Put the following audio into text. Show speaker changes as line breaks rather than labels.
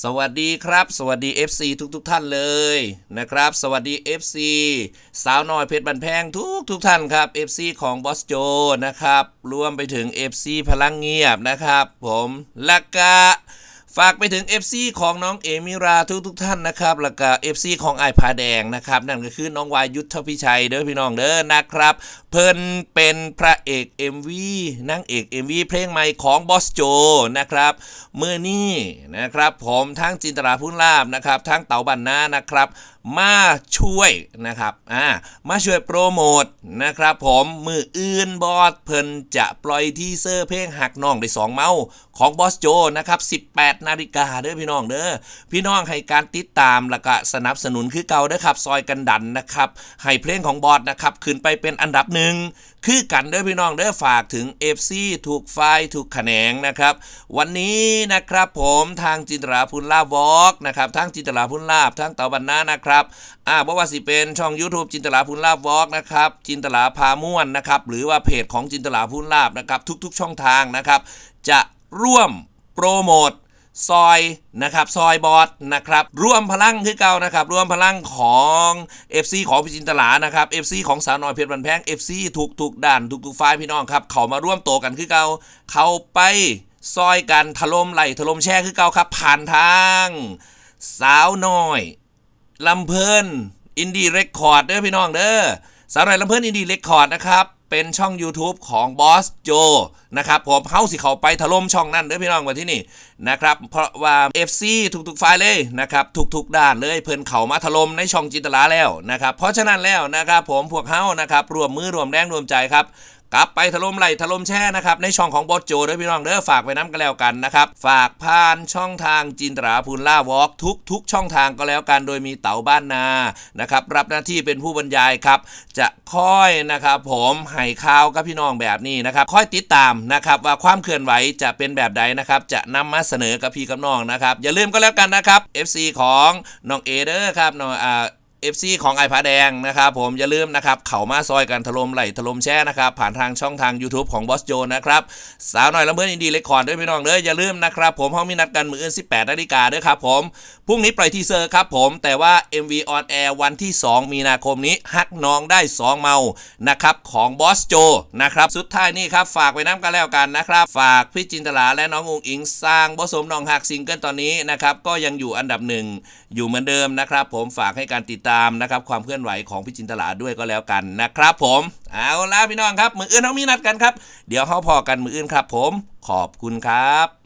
สวัสดีครับ สวัสดี FC ทุกทุกๆท่านเลยนะครับ สวัสดี FC สาวน้อยเพชรบันแพงทุกทุกๆท่านครับ FC ของบอสโจนะครับรวมไปถึง FC พลังเงียบนะครับ ผมและกะ ฝากไปถึง FC ของน้องเอมิราทุกทุกๆท่านนะครับแล้วก็ FC ของไอายผาแดงนะครับนั่นก็คือน้องวายุทธพิชัยเด้อพี่น้องเด้อนะครับ เพิ่นเป็นพระเอก MV นางเอก MV เพลงใหม่ของบอสโจนะครับเมื่อนี้นะครับผมทั้งจินตราพุ่นลาบนะครับทั้งเต๋าบันนานะครับมาช่วยนะครับอ่ามาช่วยโปรโมทนะครับผมมืออื่นบอสเพิ่นจะปล่อยทีเซอร์เพลงหักน้องได้สองเมาของบอสโจนะครับ18นาฬิกาเด้อพี่น้องเด้อพี่น้องให้การติดตามแล้วก็สนับสนุนคือเก่าเด้อครับ ซอยกันดันนะครับให้เพลงของบอสนะครับขึ้นไปเป็นอันดับหนึ่งคือกันเด้อพี่น้องเด้อฝากถึง FC ถูกไฟถูกแขนงนะครับ วันนี้นะครับผมทางจินตราพุนลาบวอล์กนะครับทั้งจินตราพุนลาบทั้งเตาบันนานะครับอ่าบ่ว่าสิเป็นช่อง YouTube จินตราพุนลาบวอล์กนะครับจินตราพาม่วนนะครับหรือว่าเพจของจินตราพุนลาบนะครับทุก ๆ ช่องทางนะครับจะร่วมโปรโมท ซอยนะครับซอยบอสนะครับร่วมพลังคือเก่านะครับร่วมพลังของ FC ของพิจินตลานะครับ FC ของสาวน้อยเพชรบันแพง FC ทุกทุกด้านทุกทุกฝ่ายพี่น้องครับเขามาร่วมโตกันคือเก่าเขาไปซอยกันถล่มไหลถล่มแช่คือเก่าครับ ผ่านทาง สาวน้อยลำเพลินอินดี้เรคคอร์ดเด้อพี่น้องเด้อสาวน้อยลำเพลินอินดี้เรคคอร์ดนะครับ เป็นช่อง YouTube ของบอสโจนะครับผมเฮาสิเขาไปถล่มช่องนั่นเด้อพี่น้องวันที่นี่นะครับเพราะว่า FC ทุกๆฝ่ายเลยนะครับทุกๆด้านเลยเพิ่นเขามาถล่มในช่องจินตลาแล้วนะครับเพราะฉะนั้นแล้วนะครับผมพวกเฮานะครับรวมมือรวมแรงรวมใจครับ กลับไปถล่มไหลถล่มแช่นะครับ ในช่องของบอสโจด้วยพี่น้องเด้อฝากไปน้ำกันแล้วกันนะครับ ฝากผ่านช่องทางจินตราพูนล่าวอล์กทุกทุกช่องทางก็แล้วกัน โดยมีเต๋าบ้านนานะครับรับหน้าที่เป็นผู้บรรยายครับ จะค่อยนะครับผมให้ข่าวกับพี่น้องแบบนี้นะครับ ค่อยติดตามนะครับว่าความเคลื่อนไหวจะเป็นแบบใดนะครับจะนำมาเสนอกับพี่กับน้องนะครับ อย่าลืมก็แล้วกันนะครับ FC ของน้องเอเดอร์ครับน้องอ่า FC ของไอผาแดงนะครับผมอย่าลืมนะครับเข่ามาซอยกันถล่มไหลถล่มแช่นะครับผ่านทางช่องทาง YouTube ของบอสโจนะครับสาวหน่อยลำเพื่ออินดีเลคคอร์ดด้วยพี่น้องเด้ออย่าลืมนะครับผมเขามีนัดกันมืออื่น18นาฬิกาด้วยครับผมพรุ่งนี้ปล่อยทีเซอร์ครับผมแต่ว่า MV on air วันที่ 2 มีนาคมนี้ฮักน้องได้ 2 เมานะครับของบอสโจนะครับสุดท้ายนี่ครับฝากไว้น้ำกันแล้วกันนะครับฝากพี่จินตลาและน้องอุงอิงสร้างบอสมน้องหักซิงเกิลตอนนี้นะครับก็ยังอยู่อันดับหนึ่งอยู่เหมือนเดิมนะครับผมฝากให้การติดตามนะครับความเคลื่อนไหวของพี่จินตลาด้วยก็แล้วกันนะครับผมเอาละพี่น้องครับมืออื่นเขามีนัดกันครับ เดี๋ยวเขาพอกันมืออื่นครับ ผมขอบคุณครับ